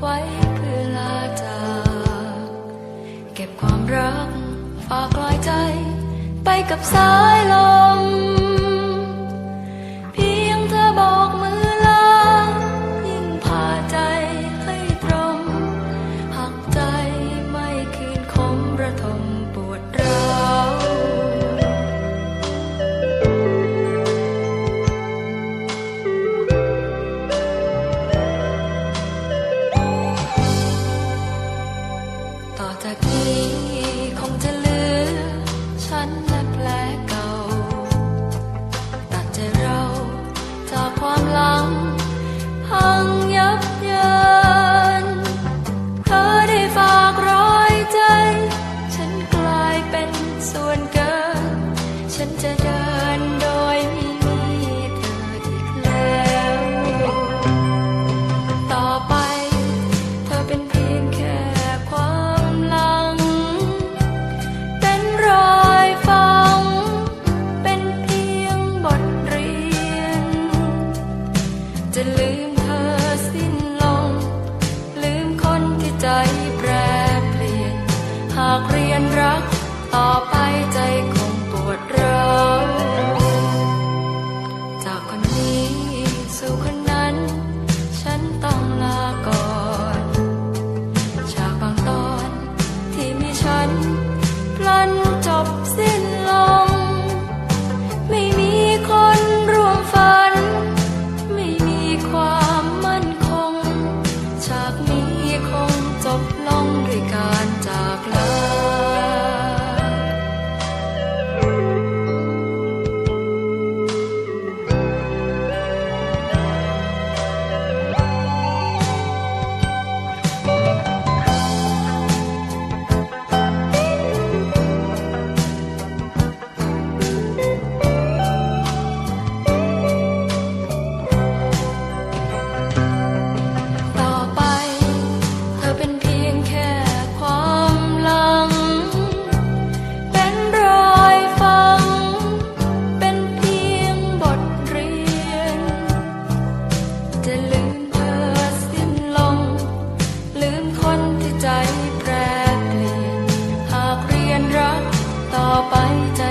ไว้เพื่อลาจากเก็บความรักฝากลอยใจ ไปกับสายลม เพียงเธอบอกมือลายิ่งพาใจให้ตรงหักใจไม่คืนคมระทม จะลืมเธอสิ้นลง ลืมคนที่ใจแปรเปลี่ยน หากเรียนรักต่อไปใจคงปวดร้า 话 จะลืมเธอสิ้นลง ลืมคนที่ใจแปรเปลี่ยน หากเรียนรักต่อไปใจ